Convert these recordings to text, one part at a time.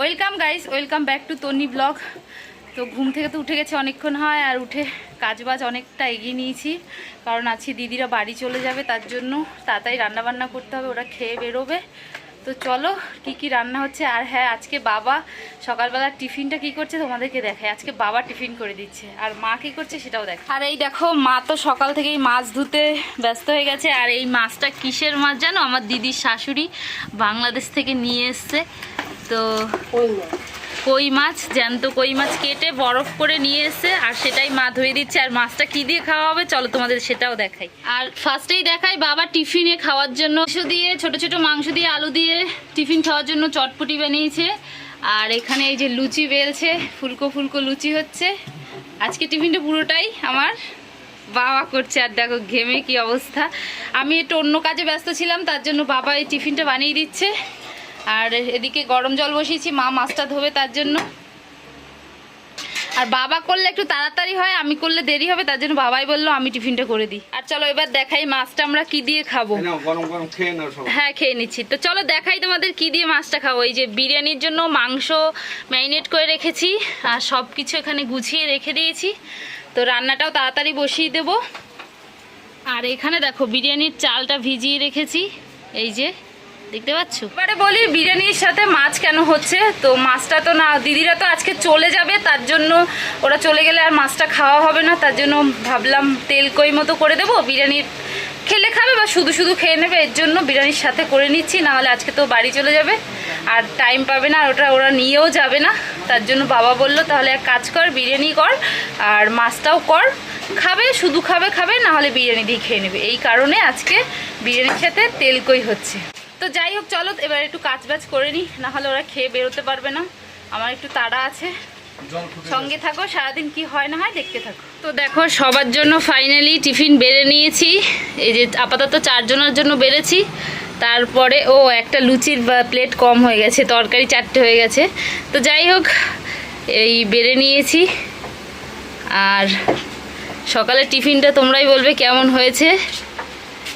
Welcome guys welcome back to Tonni blog তো ঘুম থেকে তো উঠে গেছে অনেকক্ষণ হয়, আর উঠে কাজবাজ অনেকটা এগিয়ে নিয়েছি। কারণ আছি দিদিরা বাড়ি চলে যাবে, তার জন্য তাড়াতাড়ি রান্নাবান্না করতে হবে, ওরা খেয়ে বেরোবে। তো চলো কি কি রান্না হচ্ছে? আর হ্যাঁ আজকে বাবা সকালবেলা টিফিনটা কি করছে তোমাদেরকে দেখায় আজকে বাবা টিফিন করে দিচ্ছে। আর মা কি করছে সেটাও দেখ আর এই দেখো মা তো সকাল থেকেই মাছ ধুতে ব্যস্ত হয়ে গেছে। আর এই মাছটা কিসের মাছ জানো? আমার দিদির শাশুড়ি বাংলাদেশ থেকে নিয়ে এসছে। তো কই মাছ, জ্যান্ত কই মাছ কেটে বরফ করে নিয়ে এসে আর সেটাই মা ধুয়ে দিচ্ছে। আর মাছটা কি দিয়ে খাওয়া হবে? চলো তোমাদের সেটাও দেখাই। আর ফার্স্টেই দেখাই বাবা টিফিনে খাওয়ার জন্য মাংস দিয়ে, ছোট ছোট মাংস দিয়ে আলু দিয়ে টিফিন খাওয়ার জন্য চটপটি বানিয়েছে। আর এখানে এই যে লুচি বেলছে, ফুলকো ফুলকো লুচি হচ্ছে। আজকে টিফিনটা পুরোটাই আমার বাবা করছে। আর দেখো ঘেমে কি অবস্থা। আমি একটু অন্য কাজে ব্যস্ত ছিলাম, তার জন্য বাবা এই টিফিনটা বানিয়ে দিচ্ছে। আর এদিকে গরম জল বসিয়েছি মা মাছটা ধোবে তার জন্য। আর বাবা করলে একটু তাড়াতাড়ি হয় আমি করলে দেরি হবে তার জন্য বাবাই বলল আমি টিফিনটা করে দিই। আর চলো এবার দেখাই মাছটা আমরা কি দিয়ে খাব। হ্যাঁ খেয়ে নিচ্ছি। তো চলো দেখাই তোমাদের কি দিয়ে মাছটা খাব। এই যে বিরিয়ানির জন্য মাংস ম্যারিনেট করে রেখেছি আর সব কিছু এখানে গুছিয়ে রেখে দিয়েছি। তো রান্নাটাও তাড়াতাড়ি বসিয়ে দেব। আর এখানে দেখো বিরিয়ানির চালটা ভিজিয়ে রেখেছি। এই যে দেখতে পাচ্ছ? এবারে বলি, বিরিয়ানির সাথে মাছ কেন হচ্ছে? তো মাছটা তো না, দিদিরা তো আজকে চলে যাবে, তার জন্য ওরা চলে গেলে আর মাছটা খাওয়া হবে না, তার জন্য ভাবলাম তেল কই মতো করে দেবো বিরিয়ানির খেলে খাবে বা শুধু শুধু খেয়ে নেবে, এর জন্য বিরিয়ানির সাথে করে নিচ্ছি, নাহলে আজকে তো বাড়ি চলে যাবে, আর টাইম পাবে না, আর ওটা ওরা নিয়েও যাবে না, তার জন্য বাবা বলল, তাহলে এক কাজ কর, বিরিয়ানি কর, আর মাছটাও কর, খাবে, শুধু খাবে খাবে, নাহলে বিরিয়ানি দিয়ে খেয়ে নেবে, এই কারণে আজকে বিরিয়ানির সাথে তেল কই হচ্ছে। তো যাই হোক চলো এবার একটু কাজ বাজ করে নিই নাহলে ওরা খেয়ে বেরোতে পারবে না। আমার একটু তাড়া আছে। সঙ্গে থাকো সারাদিন কি হয় না হয় দেখতে থাকো। তো দেখো সবার জন্য ফাইনালি টিফিন বেড়ে নিয়েছি। এই যে আপাতত চারজনের জন্য বেড়েছি। তারপরে ও একটা লুচির প্লেট কম হয়ে গেছে তরকারি চারটে হয়ে গেছে। তো যাই হোক এই বেড়ে নিয়েছি। আর সকালে টিফিনটা তোমরাই বলবে কেমন হয়েছে।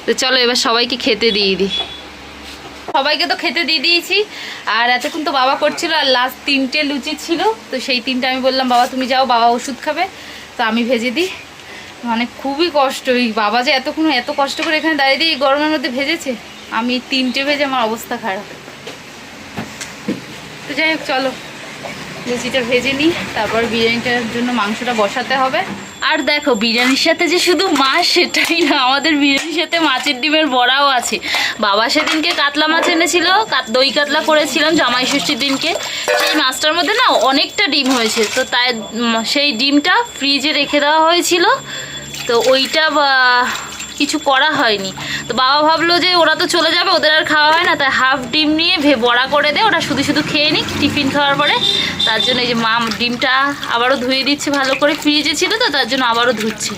তো চলো এবার সবাইকে খেতে দিয়ে দিই। সবাইকে তো খেতে দিয়ে দিয়েছি। আর এতক্ষণ তো বাবা করছিল, আর লাস্ট তিনটে লুচি ছিল। তো সেই তিনটে আমি বললাম, বাবা, তুমি যাও, বাবা ওষুধ খাবে। তো আমি ভেজে দিই। মানে খুবই কষ্ট, এই বাবা যে এতক্ষণ এত কষ্ট করে এখানে দাঁড়িয়ে দিয়ে গরমের মধ্যে ভেজেছে, আমি তিনটে ভেজে আমার অবস্থা খারাপ। তো যাই হোক, চলো, লুচিটা ভেজে নিই। তারপর বিরিয়ানিটার জন্য মাংসটা বসাতে হবে। আর দেখো, বিরিয়ানির সাথে যে শুধু মাছ সেটাই না। আমাদের বিরিয়ানির সাথে মাছের ডিমের বড়াও আছে। বাবা সেদিনকে কাতলা মাছ এনেছিল দই কাতলা করেছিলাম জামাই ষষ্ঠীর দিনকে। সেই মাছটার মধ্যে না অনেকটা ডিম হয়েছে। তো তাই সেই ডিমটা ফ্রিজে রেখে দেওয়া হয়েছিল। তো ওইটা কিছু করা হয়নি। তো বাবা ভাবলো যে ওরা তো চলে যাবে, ওদের আর খাওয়া হয় না, তাই হাফ ডিম নিয়ে ভে বড়া করে দে, ওরা শুধু শুধু খেয়ে নিক, টিফিন খাওয়ার পরে। তার জন্য এই যে মা ডিমটা আবারও ধুয়ে দিচ্ছে ভালো করে, ফ্রিজে ছিল তো, তার জন্য আবারও ধুচ্ছে।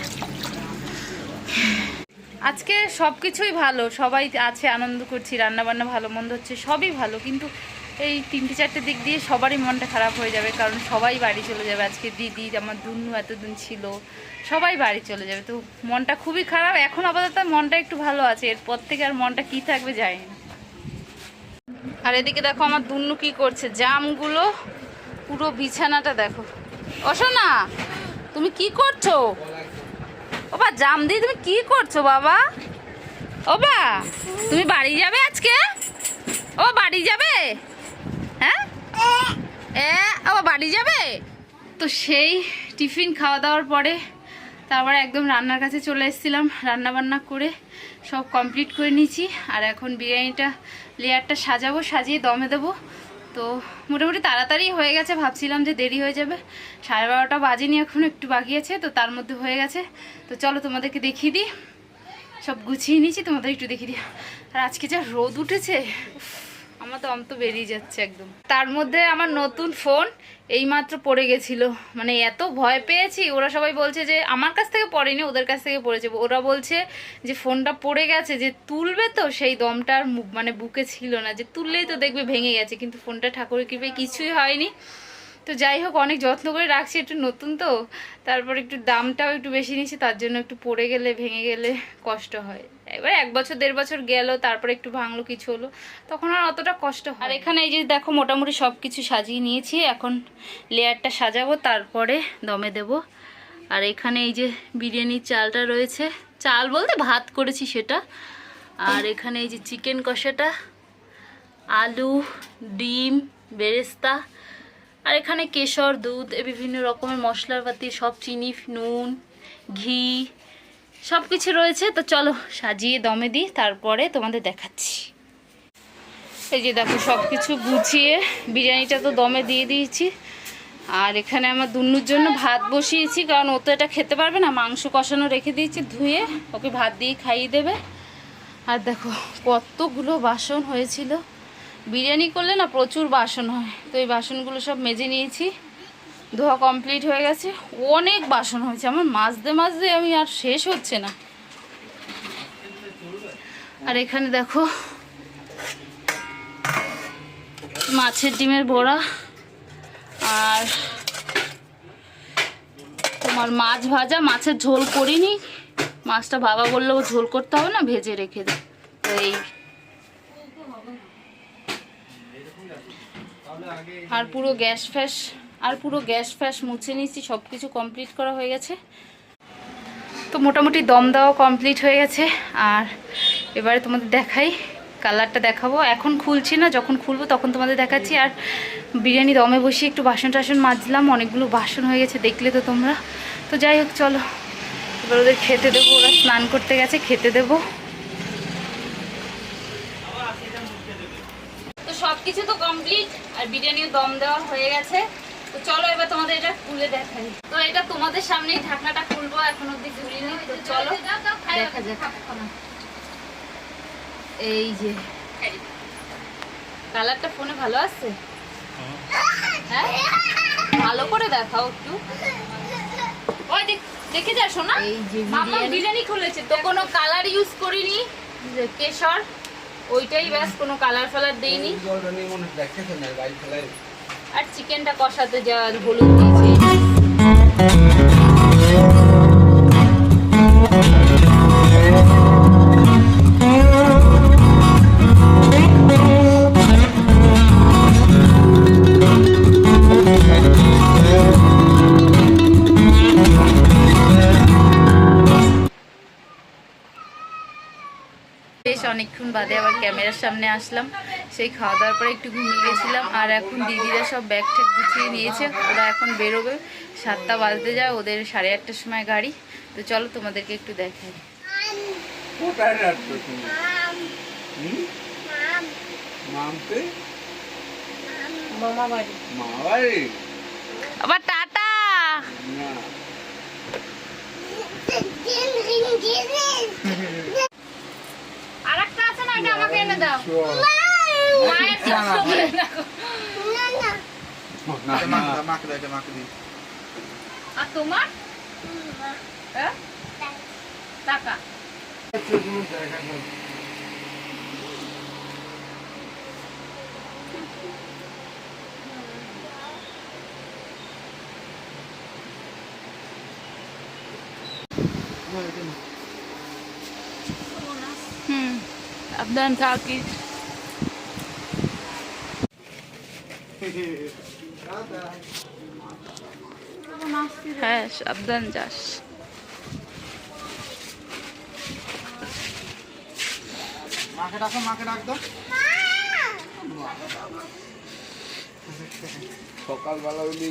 আজকে সব কিছুই ভালো, সবাই আছে, আনন্দ করছি রান্না বান্না ভালো, মন্দ হচ্ছে, সবই ভালো, কিন্তু এই তিনটে চারটে দিক দিয়ে সবারই মনটা খারাপ হয়ে যাবে, কারণ সবাই বাড়ি চলে যাবে। আজকে দিদি, আমার দুনু এতদিন ছিল, সবাই বাড়ি চলে যাবে। তো মনটা খুবই খারাপ। এখন আপাতত মনটা একটু ভালো আছে। এরপর থেকে আর মনটা কি থাকবে জানি না। আর এদিকে দেখো আমার দুন্নু কি করছে। জামগুলো, পুরো বিছানাটা দেখো। অসো না তুমি কি করছ? ও বা জাম দিয়ে তুমি কি করছ বাবা? ও বা তুমি বাড়ি যাবে আজকে? ও, বাড়ি যাবে? এ বাড়ি যাবে? তো সেই টিফিন খাওয়া দাওয়ার পরে তারপরে একদম রান্নার কাছে চলে এসেছিলাম রান্না বান্না করে সব কমপ্লিট করে নিয়েছি। আর এখন বিরিয়ানিটা, লেয়ারটা সাজাবো, সাজিয়ে দমে দেবো। তো মোটামুটি তাড়াতাড়ি হয়ে গেছে, ভাবছিলাম যে দেরি হয়ে যাবে। সাড়ে বারোটা বাজেনি এখনও একটু বাকি আছে, তো তার মধ্যে হয়ে গেছে। তো চলো তোমাদেরকে দেখিয়ে দিই। সব গুছিয়ে নিয়েছি, তোমাদের একটু দেখিয়ে দিই। আর আজকে যা রোদ উঠেছে আমার তো অন্ত বেরিয়ে যাচ্ছে একদম। তার মধ্যে আমার নতুন ফোন এইমাত্র পড়ে গেছিল। মানে এত ভয় পেয়েছি, ওরা সবাই বলছে যে আমার কাছ থেকে পড়েনি, ওদের কাছ থেকে পড়েছে। ওরা বলছে যে ফোনটা পড়ে গেছে, যে তুলবে তো, সেই দমটা আর মু- মানে বুকে ছিল না। যে তুললেই তো দেখবে ভেঙে গেছে, কিন্তু ফোনটা ঠাকুরের কৃপায় কিছুই হয়নি। তো যাই হোক, অনেক যত্ন করে রাখছি, একটু নতুন তো। তারপর একটু দামটাও একটু বেশি নিয়েছি, তার জন্য একটু পড়ে গেলে, ভেঙে গেলে কষ্ট হয়। এবার এক বছর দেড় বছর গেল তারপরে একটু ভাঙলো কিছু হলো। তখন আর অতটা কষ্ট হয় আর এখানে এই যে দেখো মোটামুটি সব কিছু সাজিয়ে নিয়েছি। এখন লেয়ারটা সাজাবো তারপরে দমে দেব। আর এখানে এই যে বিরিয়ানির চালটা রয়েছে। চাল বলতে ভাত করেছি সেটা। আর এখানে এই যে চিকেন কষাটা আলু ডিম বেরেস্তা। আর এখানে কেশর দুধ এ বিভিন্ন রকমের মশলাপাতি সব চিনি নুন ঘি সব কিছু রয়েছে, তো চলো সাজিয়ে দমে দিই, তারপরে তোমাদের দেখাচ্ছি। এই যে দেখো সব কিছু গুছিয়ে বিরিয়ানিটা তো দমে দিয়ে দিয়েছি। আর এখানে আমার দুন্নুর জন্য ভাত বসিয়েছি, কারণ ও তো এটা খেতে পারবে না, মাংস কষানো রেখে দিয়েছি, ধুয়ে ওকে ভাত দিয়ে খাইয়ে দেবে। আর দেখো, কতগুলো বাসন হয়েছিল। বিরিয়ানি করলে না প্রচুর বাসন হয়, তো এই বাসনগুলো সব মেজে নিয়েছি। ধোয়া কমপ্লিট হয়ে গেছে। অনেক বাসন হয়েছে। আমার মাজতে মাজতে আমি আর শেষ হচ্ছে না। আর এখানে দেখো, মাছের ডিমের বড়া আর তোমার মাছ ভাজা। মাছের ঝোল করিনি। মাছটা বাবা বলল ঝোল করতে হবে না, ভেজে রেখে দে। এই। আর পুরো গ্যাস ফ্যাস আর পুরো গ্যাস ফ্যাস মুছে নিয়েছি সব কিছু কমপ্লিট করা হয়ে গেছে। তো মোটামুটি দম দেওয়া কমপ্লিট হয়ে গেছে। আর এবারে তোমাদের দেখাই কালারটা দেখাবো। এখন খুলছি না, যখন খুলবো তখন তোমাদের দেখাচ্ছি। আর বিরিয়ানি দমে বসিয়ে একটু বাসন টাসন মাজলাম, অনেকগুলো বাসন হয়ে গেছে, দেখলে তো তোমরা। তো যাই হোক, চলো। এবার ওদের খেতে দেবো, ওরা স্নান করতে গেছে, খেতে দেবো। তো সব কিছু তো কমপ্লিট আর বিরিয়ানিও দম দেওয়া হয়ে গেছে। তো চলো এবার তোমাদের এটা খুলে দেখাই। তো এটা তোমাদের সামনেই ঢাকনাটা খুলবো এখন অব্দি খুলিনি তো চলো দেখা যাক। এই যে কালারটা ফোনে ভালো আছে? হ্যাঁ? ভালো করে দেখাও একটু। ওই দেখ দেখে যা শোনা এই যে বিরিয়ানি। খুলেছে তো কোনো কালার ইউজ করিনি। কেশর ওইটাই ব্যাস কোনো কালার ফালার দেইনি। আর চিকেনটা কষাতে যা হলুদ দিয়েছি। বেশ অনেকক্ষণ বাদে আবার ক্যামেরার সামনে আসলাম। সেই খাওয়া দাওয়ার পরে একটু ঘুমিয়ে গেছিলাম। আর এখন দিদিরা সব ব্যাগ ঠ্যাগ গুছিয়ে নিয়েছে। ওরা এখন বেরোবে। সাতটা বাজতে যায় ওদের সাড়ে আটটার সময় গাড়ি। তো চলো তোমাদেরকে একটু দেখাই। আবার টাটা! না। আর একটা আছে না এটা আমাকে এনে দাও। চল। মায়ের কষ্ট করে রাখো। না, না। আর তোমার হ্যাঁ? টাকা হুম সাবধান থাকিস হ্যাঁ সাবধান যাস। মাকে ডাকো মাকে ডাক দাও। সকালবেলা হলে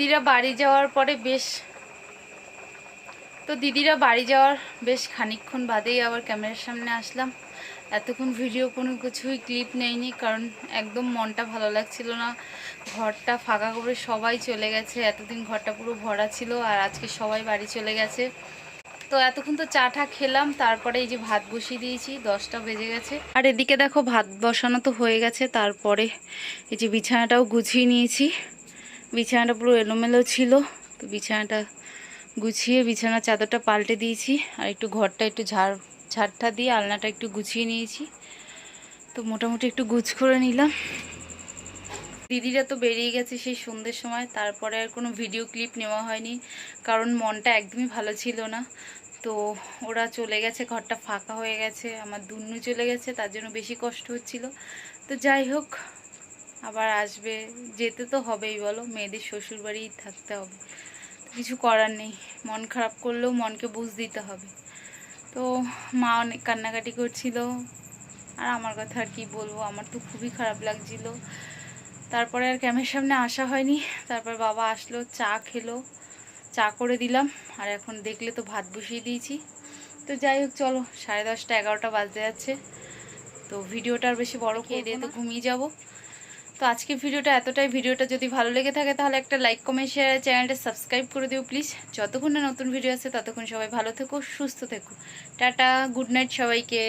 দিদিরা বাড়ি যাওয়ার পরে বেশ, তো দিদিরা বাড়ি যাওয়ার বেশ খানিকক্ষণ বাদেই আবার ক্যামেরার সামনে আসলাম। এতক্ষণ ভিডিও কোনো কিছুই ক্লিপ নেয়নি, কারণ একদম মনটা ভালো লাগছিল না। ঘরটা ফাঁকা করে সবাই চলে গেছে, এতদিন ঘরটা পুরো ভরা ছিল আর আজকে সবাই বাড়ি চলে গেছে। তো এতক্ষণ তো চা টা খেলাম, তারপরে এই যে ভাত বসিয়ে দিয়েছি, দশটা বেজে গেছে। আর এদিকে দেখো ভাত বসানো তো হয়ে গেছে, তারপরে এই যে বিছানাটাও গুছিয়ে নিয়েছি। বিছানাটা পুরো এলোমেলো ছিল, তো বিছানাটা গুছিয়ে বিছানার চাদরটা পাল্টে দিয়েছি, আর একটু ঘরটা একটু ঝাড়, ঝাড়টা দিয়ে আলনাটা একটু গুছিয়ে নিয়েছি। তো মোটামুটি একটু গুছ করে নিলাম। দিদিরা তো বেরিয়ে গেছে সেই সন্ধ্যের সময়, তারপরে আর কোনো ভিডিও ক্লিপ নেওয়া হয়নি, কারণ মনটা একদমই ভালো ছিল না। তো ওরা চলে গেছে, ঘরটা ফাঁকা হয়ে গেছে, আমার দুন্নু চলে গেছে, তার জন্য বেশি কষ্ট হচ্ছিল। তো যাই হোক আবার আসবে যেতে তো হবেই বলো মেয়েদের শ্বশুর বাড়িই থাকতে হবে। কিছু করার নেই মন খারাপ করলেও মনকে বুঝ দিতে হবে। তো মা অনেক কান্নাকাটি করছিল আর আমার কথা আর কি বলব আমার তো খুবই খারাপ লাগছিল। তারপরে আর ক্যামের সামনে আসা হয়নি তারপর বাবা আসলো চা খেলো চা করে দিলাম আর এখন দেখলে তো ভাত বসিয়ে দিয়েছি। তো যাই হোক চলো সাড়ে দশটা এগারোটা বাজতে যাচ্ছে। তো ভিডিওটা আর বেশি বড় খেয়ে দিয়ে তো ঘুমিয়ে যাব। তো আজকে ভিডিওটা এতটাই। ভিডিওটা যদি ভালো লেগে থাকে তাহলে একটা লাইক কমেন্ট শেয়ার চ্যানেলটা সাবস্ক্রাইব করে দিও প্লিজ যতক্ষণ না নতুন ভিডিও আছে ততক্ষণ সবাই ভালো থেকো, সুস্থ থেকো। টাটা গুড নাইট সবাইকে।